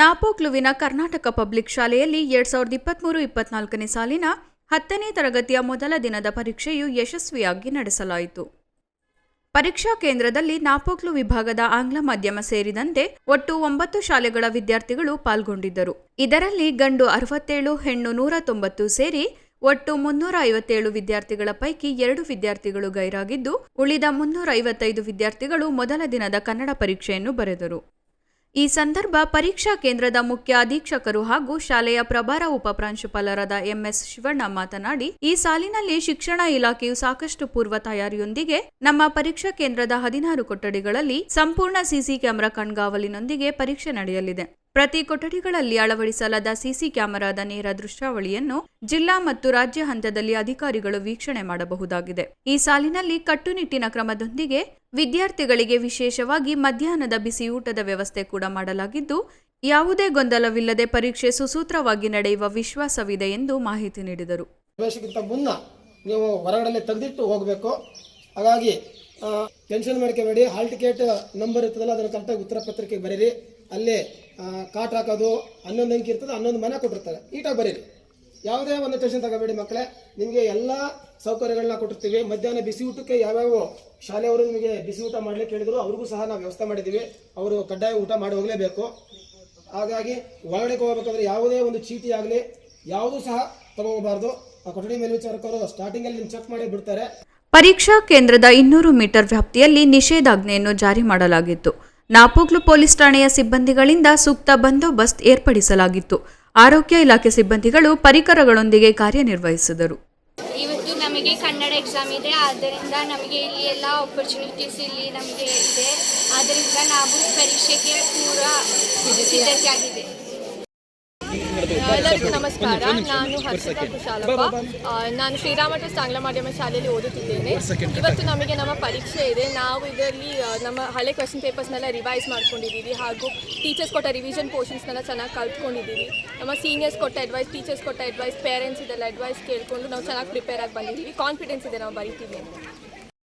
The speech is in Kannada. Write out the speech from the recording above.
ನಾಪೋಕ್ಲುವಿನ ಕರ್ನಾಟಕ ಪಬ್ಲಿಕ್ ಶಾಲೆಯಲ್ಲಿ ಎರಡ್ ಸಾವಿರದ ಇಪ್ಪತ್ಮೂರು ಇಪ್ಪತ್ನಾಲ್ಕನೇ ಸಾಲಿನ ಹತ್ತನೇ ತರಗತಿಯ ಮೊದಲ ದಿನದ ಪರೀಕ್ಷೆಯು ಯಶಸ್ವಿಯಾಗಿ ನಡೆಸಲಾಯಿತು. ಪರೀಕ್ಷಾ ಕೇಂದ್ರದಲ್ಲಿ ನಾಪೋಕ್ಲು ವಿಭಾಗದ ಆಂಗ್ಲ ಮಾಧ್ಯಮ ಸೇರಿದಂತೆ ಒಟ್ಟು ಒಂಬತ್ತು ಶಾಲೆಗಳ ವಿದ್ಯಾರ್ಥಿಗಳು ಪಾಲ್ಗೊಂಡಿದ್ದರು. ಇದರಲ್ಲಿ ಗಂಡು ಅರವತ್ತೇಳು, ಹೆಣ್ಣು ನೂರ ತೊಂಬತ್ತು ಸೇರಿ ಒಟ್ಟು ಮುನ್ನೂರ ಐವತ್ತೇಳು ವಿದ್ಯಾರ್ಥಿಗಳ ಪೈಕಿ ಎರಡು ವಿದ್ಯಾರ್ಥಿಗಳು ಗೈರಾಗಿದ್ದು, ಉಳಿದ ಮುನ್ನೂರ ಐವತ್ತೈದು ವಿದ್ಯಾರ್ಥಿಗಳು ಮೊದಲ ದಿನದ ಕನ್ನಡ ಪರೀಕ್ಷೆಯನ್ನು ಬರೆದರು. ಈ ಸಂದರ್ಭ ಪರೀಕ್ಷಾ ಕೇಂದ್ರದ ಮುಖ್ಯ ಅಧೀಕ್ಷಕರು ಹಾಗೂ ಶಾಲೆಯ ಪ್ರಭಾರ ಉಪಪ್ರಾಂಶುಪಾಲರಾದ ಎಂಎಸ್ ಶಿವಣ್ಣ ಮಾತನಾಡಿ, ಈ ಸಾಲಿನಲ್ಲಿ ಶಿಕ್ಷಣ ಇಲಾಖೆಯು ಸಾಕಷ್ಟು ಪೂರ್ವ ತಯಾರಿಯೊಂದಿಗೆ ನಮ್ಮ ಪರೀಕ್ಷಾ ಕೇಂದ್ರದ ಹದಿನಾರು ಕೊಠಡಿಗಳಲ್ಲಿ ಸಂಪೂರ್ಣ ಸಿಸಿ ಕ್ಯಾಮೆರಾ ಕಣ್ಗಾವಲಿನೊಂದಿಗೆ ಪರೀಕ್ಷೆ ನಡೆಯಲಿದೆ. ಪ್ರತಿ ಕೊಠಡಿಗಳಲ್ಲಿ ಅಳವಡಿಸಲಾದ ಸಿಸಿ ಕ್ಯಾಮೆರಾದ ನೇರ ದೃಶ್ಯಾವಳಿಯನ್ನು ಜಿಲ್ಲಾ ಮತ್ತು ರಾಜ್ಯ ಹಂತದಲ್ಲಿ ಅಧಿಕಾರಿಗಳು ವೀಕ್ಷಣೆ ಮಾಡಬಹುದಾಗಿದೆ. ಈ ಸಾಲಿನಲ್ಲಿ ಕಟ್ಟುನಿಟ್ಟಿನ ಕ್ರಮದೊಂದಿಗೆ ವಿದ್ಯಾರ್ಥಿಗಳಿಗೆ ವಿಶೇಷವಾಗಿ ಮಧ್ಯಾಹ್ನದ ಬಿಸಿಯೂಟದ ವ್ಯವಸ್ಥೆ ಕೂಡ ಮಾಡಲಾಗಿದ್ದು, ಯಾವುದೇ ಗೊಂದಲವಿಲ್ಲದೆ ಪರೀಕ್ಷೆ ಸುಸೂತ್ರವಾಗಿ ನಡೆಯುವ ವಿಶ್ವಾಸವಿದೆ ಎಂದು ಮಾಹಿತಿ ನೀಡಿದರು. ಪ್ರವೇಶಕ್ಕಿಂತ ಮುನ್ನ ನೀವು ಹೊರಗಡೆ ತೆಗೆದಿಟ್ಟು ಹೋಗಬೇಕು. ಹಾಗಾಗಿ ಟೆನ್ಷನ್ ಮಾಡ್ಕೋಬೇಡಿ ಹಾಲ್ ಟಿಕೆಟ್ ನಂಬರ್ ಇರ್ತದಲ್ಲ, ಅದನ್ನು ಕರೆಕ್ಟಾಗಿ ಉತ್ತರ ಪತ್ರಿಕೆಗೆ ಬರೀರಿ. ಅಲ್ಲಿ ಕಾಟ್ ಹಾಕೋದು, ಹನ್ನೊಂದು ಅಂಕಿ ಇರ್ತದೆ, ಹನ್ನೊಂದು ಮನೆ ಕೊಟ್ಟಿರ್ತಾರೆ. ಈಟಾಗಿ ಬರೀರಿ. ಯಾವುದೇ ಒಂದು ಟೆನ್ಷನ್ ತಗೋಬೇಡಿ ಮಕ್ಕಳೇ. ನಿಮಗೆ ಎಲ್ಲ ಸೌಕರ್ಯಗಳನ್ನ ಕೊಟ್ಟಿರ್ತೀವಿ. ಮಧ್ಯಾಹ್ನ ಬಿಸಿ ಊಟಕ್ಕೆ ಯಾವ್ಯಾವ ಶಾಲೆಯವರು ನಿಮಗೆ ಬಿಸಿ ಊಟ ಮಾಡಲಿಕ್ಕೆ ಹೇಳಿದ್ರು, ಅವ್ರಿಗೂ ಸಹ ನಾವು ವ್ಯವಸ್ಥೆ ಮಾಡಿದ್ದೀವಿ. ಅವರು ಕಡ್ಡಾಯ ಊಟ ಮಾಡಿ ಹೋಗಲೇಬೇಕು. ಹಾಗಾಗಿ ಒಳಗಡೆ ಹೋಗ್ಬೇಕಾದ್ರೆ ಯಾವುದೇ ಒಂದು ಚೀಟಿ ಆಗಲಿ, ಯಾವುದೂ ಸಹ ತಗೋಬಾರ್ದು. ಆ ಕೊಠಡಿ ಮೇಲ್ವಿಚಾರಕರು ಸ್ಟಾರ್ಟಿಂಗಲ್ಲಿ ನಿಮ್ಗೆ ಚೆಕ್ ಮಾಡಿ ಬಿಡ್ತಾರೆ. ಪರೀಕ್ಷಾ ಕೇಂದ್ರದ ಇನ್ನೂರು ಮೀಟರ್ ವ್ಯಾಪ್ತಿಯಲ್ಲಿ ನಿಷೇಧಾಜ್ಞೆಯನ್ನು ಜಾರಿ ಮಾಡಲಾಗಿತ್ತು. ನಾಪೋಕ್ಲು ಪೊಲೀಸ್ ಠಾಣೆಯ ಸಿಬ್ಬಂದಿಗಳಿಂದ ಸೂಕ್ತ ಬಂದೋಬಸ್ತ್ ಏರ್ಪಡಿಸಲಾಗಿತ್ತು. ಆರೋಗ್ಯ ಇಲಾಖೆ ಸಿಬ್ಬಂದಿಗಳು ಪರಿಕರಗಳೊಂದಿಗೆ ಕಾರ್ಯನಿರ್ವಹಿಸಿದರು. ಇವತ್ತು ನಮಗೆ ಕನ್ನಡ ಎಕ್ಸಾಮ್ ಇದೆ. ಆದ್ದರಿಂದ ನಮಗೆ ಇಲ್ಲಿ ಎಲ್ಲ ಆಪರ್ಚುನಿಟೀಸ್ ಇಲ್ಲಿ ನಮಗೆ ಇದೆ. ಆದ್ದರಿಂದ ನಾವು ಪರೀಕ್ಷೆಗೆ ಪೂರ ಸಿದ್ಧತೆ ಆಗಿದೆ ಎಲ್ಲರಿಗೂ ನಮಸ್ಕಾರ. ನಾನು ಹರ್ಷಿತಾ ಕುಶಾಲಪ್ಪ. ನಾನು ಶ್ರೀರಾಮ ಟ್ರಸ್ಟ್ ಆಂಗ್ಲ ಮಾಧ್ಯಮ ಶಾಲೆಯಲ್ಲಿ ಓದುತ್ತಿದ್ದೇನೆ. ಇವತ್ತು ನಮಗೆ ನಮ್ಮ ಪರೀಕ್ಷೆ ಇದೆ. ನಾವು ಇದರಲ್ಲಿ ನಮ್ಮ ಹಳೆ ಕ್ವೆಶನ್ ಪೇಪರ್ಸ್ನೆಲ್ಲ ರಿವೈಸ್ ಮಾಡ್ಕೊಂಡಿದ್ದೀವಿ. ಹಾಗೂ ಟೀಚರ್ಸ್ ಕೊಟ್ಟ ರಿವಿಷನ್ ಪೋರ್ಷನ್ಸ್ನೆಲ್ಲ ಚೆನ್ನಾಗಿ ಕಲ್ತ್ಕೊಂಡಿದ್ದೀವಿ. ನಮ್ಮ ಸೀನಿಯರ್ಸ್ ಕೊಟ್ಟ ಅಡ್ವೈಸ್ ಟೀಚರ್ಸ್ ಕೊಟ್ಟ ಅಡ್ವೈಸ್ ಪೇರೆಂಟ್ಸ್ ಇದೆಲ್ಲ ಅಡ್ವೈಸ್ ಕೇಳಿಕೊಂಡು ನಾವು ಚೆನ್ನಾಗಿ ಪ್ರಿಪೇರ್ ಆಗಿ ಬಂದಿದ್ದೀವಿ. ಕಾನ್ಫಿಡೆನ್ಸ್ ಇದೆ ನಾವು ಬರಿತೀವಿ ಅಂತ.